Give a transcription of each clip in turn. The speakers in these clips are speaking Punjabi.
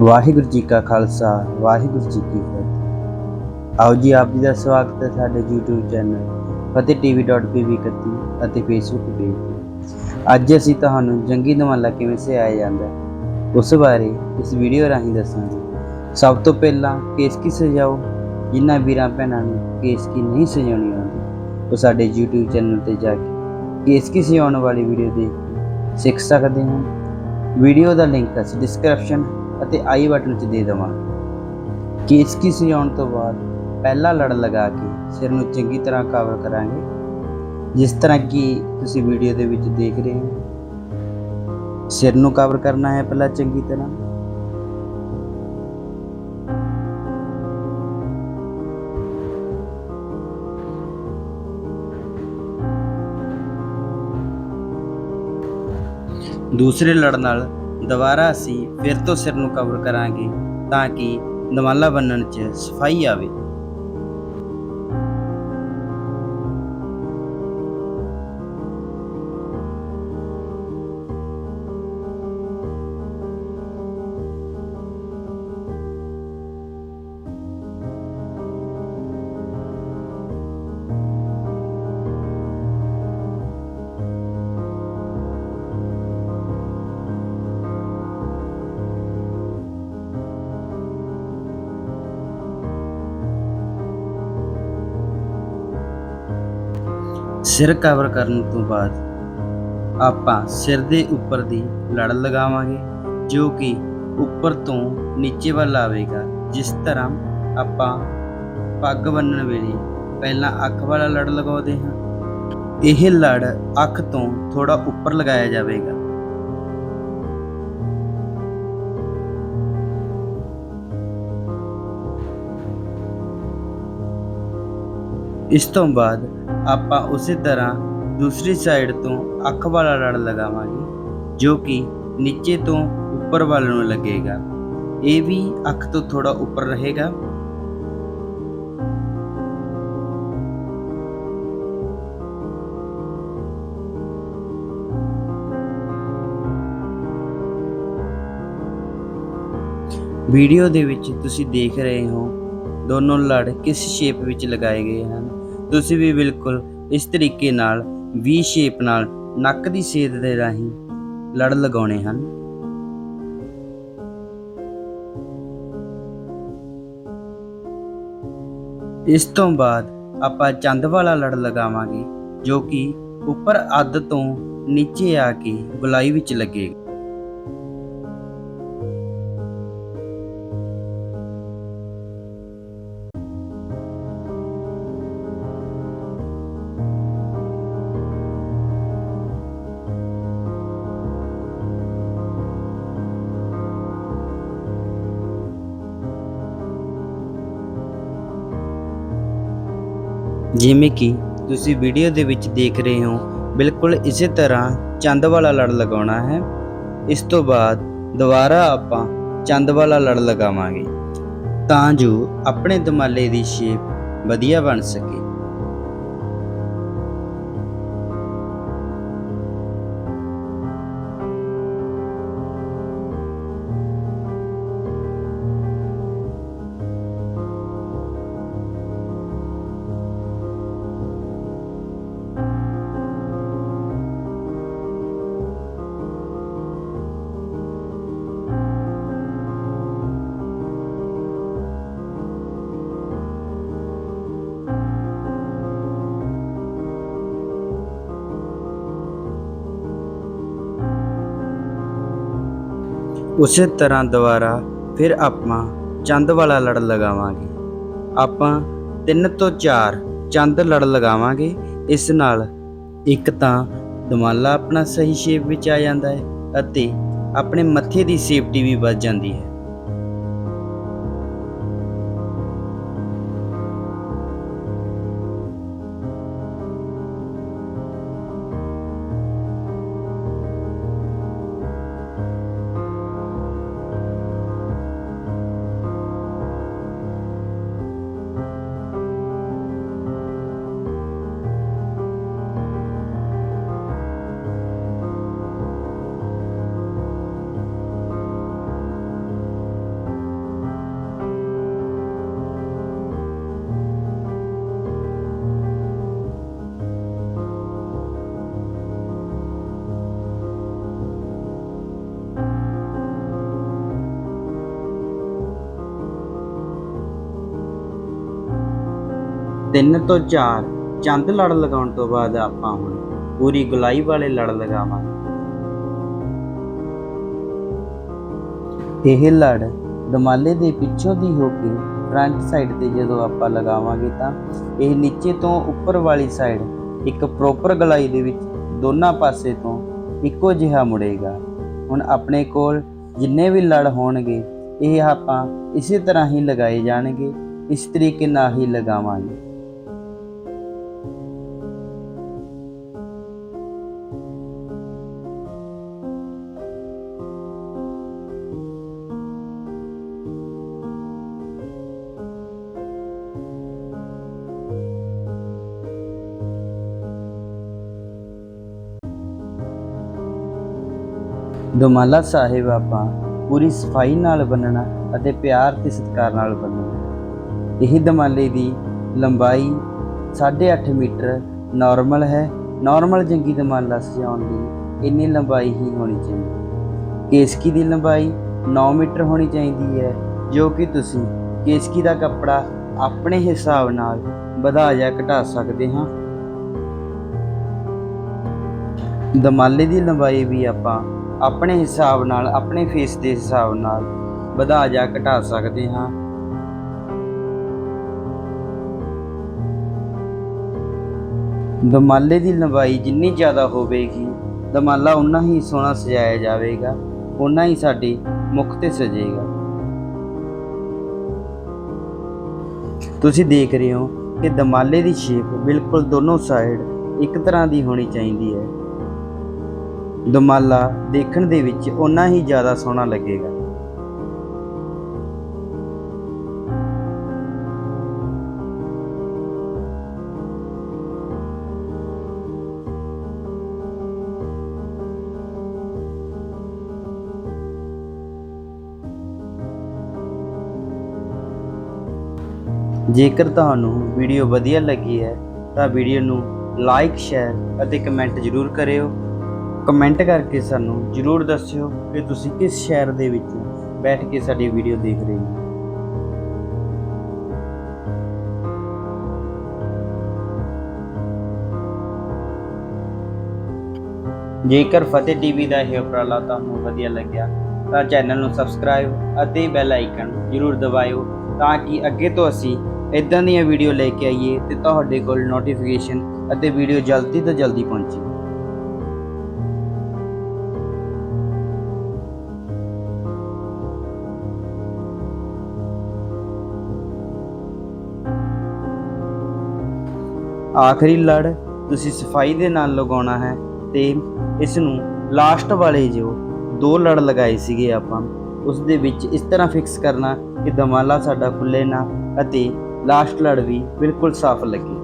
ਵਾਹਿਗੁਰੂ ਜੀ ਕਾ ਖਾਲਸਾ, ਵਾਹਿਗੁਰੂ ਜੀ ਕੀ ਫਤਿਹ। ਆਓ ਜੀ, ਆਪ ਜੀ ਦਾ ਸਵਾਗਤ ਹੈ ਸਾਡੇ YouTube ਚੈਨਲ ਫਤਿਹ tv.pv 31 ਅਤੇ Facebook ਪੇਜ ਤੇ ਅੱਜ ਅਸੀਂ ਤੁਹਾਨੂੰ ਜੰਗੀ ਦਮਾਲਾ ਕਿਵੇਂ ਸਿਆਇਆ ਜਾਂਦਾ ਉਸ ਬਾਰੇ ਇਸ ਵੀਡੀਓ ਰਾਹੀਂ ਦੱਸਾਂਗੇ। ਸਭ ਤੋਂ ਪਹਿਲਾਂ ਕੇਸ ਕੀ ਸਜਾਓ, ਜਿਨ੍ਹਾਂ ਵੀਰਾਂ ਭੈਣਾਂ ਨੂੰ ਕੇਸ ਕੀ ਨਹੀਂ ਸਜਾਉਣੀ ਆਉਂਦੀ, ਉਹ ਸਾਡੇ YouTube ਚੈਨਲ ਤੇ ਜਾ ਕੇ ਕੇਸ ਕੀ ਸਜਾਉਣ ਵਾਲੀ ਵੀਡੀਓ ਦੇਖ ਸਿੱਖ ਸਕਦੇ ਹਨ ਵੀਡੀਓ ਦਾ ਲਿੰਕ ਅਸੀਂ ਡਿਸਕ੍ਰਿਪਸ਼ਨ ਅਤੇ ਆਈ ਬਟਨ 'ਚ ਦੇ ਦੇਵਾਂਗੇ ਕੇਸ ਸਜਾਉਣ ਤੋਂ ਬਾਅਦ? ਪਹਿਲਾ ਲੜ ਲਗਾ ਕੇ ਸਿਰ ਨੂੰ ਚੰਗੀ ਤਰ੍ਹਾਂ ਕਵਰ ਕਰਾਂਗੇ। ਜਿਸ ਤਰ੍ਹਾਂ ਕਿ ਤੁਸੀਂ ਵੀਡੀਓ ਦੇ ਵਿੱਚ ਦੇਖ ਰਹੇ ਹੋ। ਸਿਰ ਨੂੰ ਕਵਰ ਕਰਨਾ ਹੈ ਪਹਿਲਾਂ ਚੰਗੀ ਤਰ੍ਹਾਂ। ਦੂਸਰੇ ਲੜ ਨਾਲ ਦੁਬਾਰਾ ਅਸੀਂ ਫਿਰ ਤੋਂ ਸਿਰ ਨੂੰ ਕਵਰ ਕਰਾਂਗੇ ਤਾਂ ਕਿ ਦਮਾਲਾ ਬੰਨਣ 'ਚ ਸਫ਼ਾਈ ਆਵੇ। ਸਿਰ ਕਵਰ ਕਰਨ ਤੋਂ ਬਾਅਦ ਆਪਾਂ ਸਿਰ ਦੇ ਉੱਪਰ ਦੀ ਲੜ ਲਗਾਵਾਂਗੇ, ਜੋ ਕਿ ਉੱਪਰ ਤੋਂ ਨੀਚੇ ਵੱਲ ਆਵੇਗਾ। ਜਿਸ ਤਰ੍ਹਾਂ ਆਪਾਂ ਪੱਗ ਬੰਨਣ ਵੇਲੇ ਪਹਿਲਾਂ ਅੱਖ ਵਾਲਾ ਲੜ ਲਗਾਉਂਦੇ ਹਾਂ, ਇਹ ਲੜ ਅੱਖ ਤੋਂ ਥੋੜਾ ਉੱਪਰ ਲਗਾਇਆ ਜਾਵੇਗਾ। ਇਸ ਤੋਂ ਬਾਅਦ ਆਪਾਂ ਉਸੇ ਤਰ੍ਹਾਂ ਦੂਸਰੀ ਸਾਈਡ ਤੋਂ ਅੱਖ ਵਾਲਾ ਲੜ ਲਗਾਵਾਂਗੇ, ਜੋ ਕਿ ਨੀਚੇ ਤੋਂ ਉੱਪਰ ਵੱਲ ਨੂੰ ਲੱਗੇਗਾ। ਇਹ ਵੀ ਅੱਖ ਤੋਂ ਥੋੜਾ ਉੱਪਰ ਰਹੇਗਾ। ਵੀਡੀਓ ਦੇ ਵਿੱਚ ਤੁਸੀਂ ਦੇਖ ਰਹੇ ਹੋ, ਦੋਨੋਂ ਲੜ ਕਿਸ ਸ਼ੇਪ ਵਿੱਚ ਲਗਾਏ ਗਏ ਹਨ? ਤੁਸੀਂ ਵੀ ਬਿਲਕੁਲ ਇਸ ਤਰੀਕੇ ਨਾਲ ਵੀ ਸ਼ੇਪ ਨਾਲ ਨੱਕ ਦੀ ਸੇਧ ਦੇ ਰਾਹੀਂ ਲੜ ਲਗਾਉਣੇ ਹਨ। ਇਸ ਤੋਂ ਬਾਅਦ ਆਪਾਂ ਚੰਦ ਵਾਲਾ ਲੜ ਲਗਾਵਾਂਗੇ ਜੋ ਕਿ ਉੱਪਰ ਅੱਧ ਤੋਂ ਨੀਚੇ ਆ ਕੇ ਗੁਲਾਈ ਵਿੱਚ ਲੱਗੇਗਾ। ਜਿਵੇਂ ਕਿ ਤੁਸੀਂ ਵੀਡੀਓ ਦੇ ਵਿੱਚ ਦੇਖ ਰਹੇ ਹੋ, ਬਿਲਕੁਲ ਇਸੇ ਤਰ੍ਹਾਂ ਚੰਦ ਵਾਲਾ ਲੜ ਲਗਾਉਣਾ ਹੈ। ਇਸ ਤੋਂ ਬਾਅਦ ਦੁਬਾਰਾ ਆਪਾਂ ਚੰਦ ਵਾਲਾ ਲੜ ਲਗਾਵਾਂਗੇ। ਤਾਂ ਜੋ ਆਪਣੇ ਦਮਾਲੇ ਦੀ ਸ਼ੇਪ ਵਧੀਆ ਬਣ ਸਕੇ। ਉਸੇ ਤਰ੍ਹਾਂ ਦੁਬਾਰਾ ਫਿਰ ਆਪਾਂ ਚੰਦ ਵਾਲਾ ਲੜ ਲਗਾਵਾਂਗੇ। ਆਪਾਂ ਤਿੰਨ ਤੋਂ ਚਾਰ ਚੰਦ ਲੜ ਲਗਾਵਾਂਗੇ, ਇਸ ਨਾਲ ਇੱਕ ਤਾਂ ਦਮਾਲਾ ਆਪਣਾ ਸਹੀ ਸ਼ੇਪ ਵਿੱਚ ਆ ਜਾਂਦਾ ਹੈ ਅਤੇ ਆਪਣੇ ਮੱਥੇ ਦੀ ਸੇਫਟੀ ਵੀ ਵੱਧ ਜਾਂਦੀ ਹੈ। ਤਿੰਨ ਤੋਂ ਚਾਰ ਚੰਦ ਲੜ ਲਗਾਉਣ ਤੋਂ ਬਾਅਦ ਆਪਾਂ ਹੁਣ ਪੂਰੀ ਗੁਲਾਈ ਵਾਲੇ ਲੜ ਲਗਾਵਾਂਗੇ। ਇਹ ਲੜ ਦਮਾਲੇ ਦੇ ਪਿੱਛੋਂ ਦੀ ਹੋ ਕੇ ਫਰੰਟ ਸਾਈਡ ਤੇ ਜਦੋਂ ਆਪਾਂ ਲਗਾਵਾਂਗੇ ਤਾਂ ਇਹ ਨੀਚੇ ਤੋਂ ਉੱਪਰ ਵਾਲੀ ਸਾਈਡ ਇੱਕ ਪ੍ਰੋਪਰ ਗਲਾਈ ਦੇ ਵਿੱਚ ਦੋਨਾਂ ਪਾਸੇ ਤੋਂ ਇੱਕੋ ਜਿਹਾ ਮੁੜੇਗਾ। ਹੁਣ ਆਪਣੇ ਕੋਲ ਜਿੰਨੇ ਵੀ ਲੜ ਹੋਣਗੇ, ਇਹ ਆਪਾਂ ਇਸੇ ਤਰ੍ਹਾਂ ਹੀ ਲਗਾਏ ਜਾਣਗੇ, ਇਸ ਤਰੀਕੇ ਨਾਲ ਹੀ ਲਗਾਵਾਂਗੇ। ਦੁਮਾਲਾ ਸਾਹਿਬ ਆਪਾਂ ਪੂਰੀ ਸਫ਼ਾਈ ਨਾਲ ਬੰਨਣਾ ਅਤੇ ਪਿਆਰ ਤੇ ਸਤਿਕਾਰ ਨਾਲ ਬੰਨਣਾ। ਇਹ ਦਮਾਲੇ ਦੀ ਲੰਬਾਈ 8.5 ਮੀਟਰ ਨਾਰਮਲ ਹੈ। ਨਾਰਮਲ ਜੰਗੀ ਦਮਾਲਾ ਸਜਾਉਣ ਲਈ ਇੰਨੀ ਲੰਬਾਈ ਹੀ ਹੋਣੀ ਚਾਹੀਦੀ। ਕੇਸਕੀ ਦੀ ਲੰਬਾਈ 9 ਮੀਟਰ ਹੋਣੀ ਚਾਹੀਦੀ ਹੈ, ਜੋ ਕਿ ਤੁਸੀਂ ਕੇਸਕੀ ਦਾ ਕੱਪੜਾ ਆਪਣੇ ਹਿਸਾਬ ਨਾਲ ਵਧਾ ਜਾਂ ਘਟਾ ਸਕਦੇ ਹਾਂ। ਦਮਾਲੇ ਦੀ ਲੰਬਾਈ ਵੀ ਆਪਾਂ ਆਪਣੇ ਹਿਸਾਬ ਨਾਲ, ਆਪਣੇ ਫੇਸ ਦੇ ਹਿਸਾਬ ਨਾਲ ਵਧਾ ਜਾਂ ਘਟਾ ਸਕਦੇ ਹਾਂ। ਦਮਾਲੇ ਦੀ ਲੰਬਾਈ ਜਿੰਨੀ ਜ਼ਿਆਦਾ ਹੋਵੇਗੀ, ਦਮਾਲਾ ਉਨਾ ਹੀ ਸੋਹਣਾ ਸਜਾਇਆ ਜਾਵੇਗਾ ਉਨਾ ਹੀ ਸਾਡੀ ਮੁਖ ਤੇ ਸਜੇਗਾ। ਤੁਸੀਂ ਦੇਖ ਰਹੇ ਹੋ ਕਿ ਦਮਾਲੇ ਦੀ ਸ਼ੇਪ ਬਿਲਕੁਲ ਦੋਨੋਂ ਸਾਈਡ ਇੱਕ ਤਰ੍ਹਾਂ ਦੀ ਹੋਣੀ ਚਾਹੀਦੀ ਹੈ। ਦੁਮਾਲਾ ਦੇਖਣ ਦੇ ਵਿੱਚ ਓਨਾ ਹੀ ਜ਼ਿਆਦਾ ਸੋਹਣਾ ਲੱਗੇਗਾ। ਜੇਕਰ ਤੁਹਾਨੂੰ ਵੀਡੀਓ ਵਧੀਆ ਲੱਗੀ ਹੈ, ਤਾਂ ਵੀਡੀਓ ਨੂੰ ਲਾਈਕ, ਸ਼ੇਅਰ ਅਤੇ ਕਮੈਂਟ ਜ਼ਰੂਰ ਕਰਿਓ। ਕਮੈਂਟ ਕਰਕੇ ਸਾਨੂੰ ਜ਼ਰੂਰ ਦੱਸਿਓ ਕਿ ਤੁਸੀਂ ਕਿਸ ਸ਼ਹਿਰ ਦੇ ਵਿੱਚ ਬੈਠ ਕੇ ਸਾਡੀ ਵੀਡੀਓ ਦੇਖ ਰਹੇ ਹੋ। ਜੇਕਰ ਫਤਿਹ ਟੀਵੀ ਦਾ ਇਹ ਉਪਰਾਲਾ ਤੁਹਾਨੂੰ ਵਧੀਆ ਲੱਗਿਆ, ਤਾਂ ਚੈਨਲ ਨੂੰ ਸਬਸਕ੍ਰਾਈਬ ਅਤੇ ਬੈਲ ਆਈਕਨ ਜ਼ਰੂਰ ਦਬਾਇਓ ਤਾਂ ਕਿ ਅੱਗੇ ਤੋਂ ਅਸੀਂ ਇਦਾਂ ਦੀਆਂ ਵੀਡੀਓ ਲੈ ਕੇ ਆਈਏ ਤੇ ਤੁਹਾਡੇ ਕੋਲ ਨੋਟੀਫਿਕੇਸ਼ਨ ਅਤੇ ਵੀਡੀਓ ਜਲਦੀ ਤੋਂ ਜਲਦੀ ਪਹੁੰਚੇ। ਆਖਰੀ ਲੜ ਤੁਸੀਂ ਸਫ਼ਾਈ ਦੇ ਨਾਲ ਲਗਾਉਣਾ ਹੈ ਤੇ ਇਸ ਨੂੰ ਲਾਸਟ ਵਾਲੇ ਜੋ ਦੋ ਲੜ ਲਗਾਏ ਸੀਗੇ ਆਪਾਂ। ਉਸ ਦੇ ਵਿੱਚ ਇਸ ਤਰ੍ਹਾਂ ਫਿਕਸ ਕਰਨਾ ਕਿ ਦਮਾਲਾ ਸਾਡਾ ਖੁੱਲੇ ਨਾ ਅਤੇ ਲਾਸਟ ਲੜ ਵੀ ਬਿਲਕੁਲ ਸਾਫ਼ ਲੱਗੇ।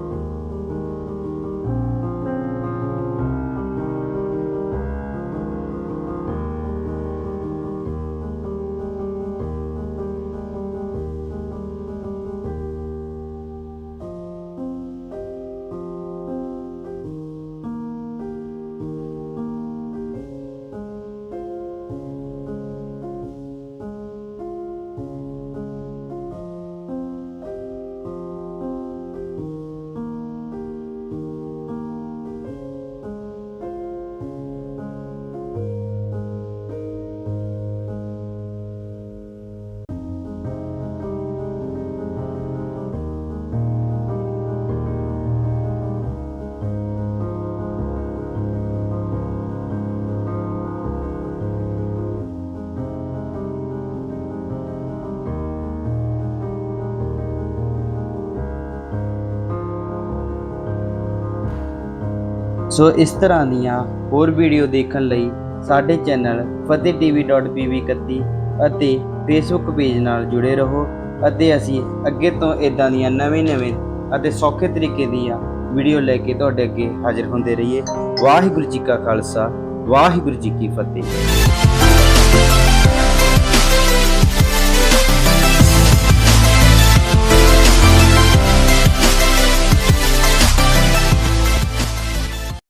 ਸੋ ਇਸ ਤਰ੍ਹਾਂ ਦੀਆਂ ਹੋਰ ਵੀਡੀਓ ਦੇਖਣ ਲਈ ਸਾਡੇ ਚੈਨਲ fateh.tv.pv31 ਅਤੇ ਫੇਸਬੁੱਕ ਪੇਜ ਨਾਲ ਜੁੜੇ ਰਹੋ ਅਤੇ ਅਸੀਂ ਅੱਗੇ ਤੋਂ ਇਦਾਂ ਦੀਆਂ ਨਵੇਂ-ਨਵੇਂ ਅਤੇ ਸੌਖੇ ਤਰੀਕੇ ਦੀਆਂ ਵੀਡੀਓ ਲੈ ਕੇ ਤੁਹਾਡੇ ਅੱਗੇ ਹਾਜ਼ਰ ਹੁੰਦੇ ਰਹੀਏ। ਵਾਹਿਗੁਰੂ ਜੀ ਕਾ ਖਾਲਸਾ, ਵਾਹਿਗੁਰੂ ਜੀ ਕੀ ਫਤਿਹ।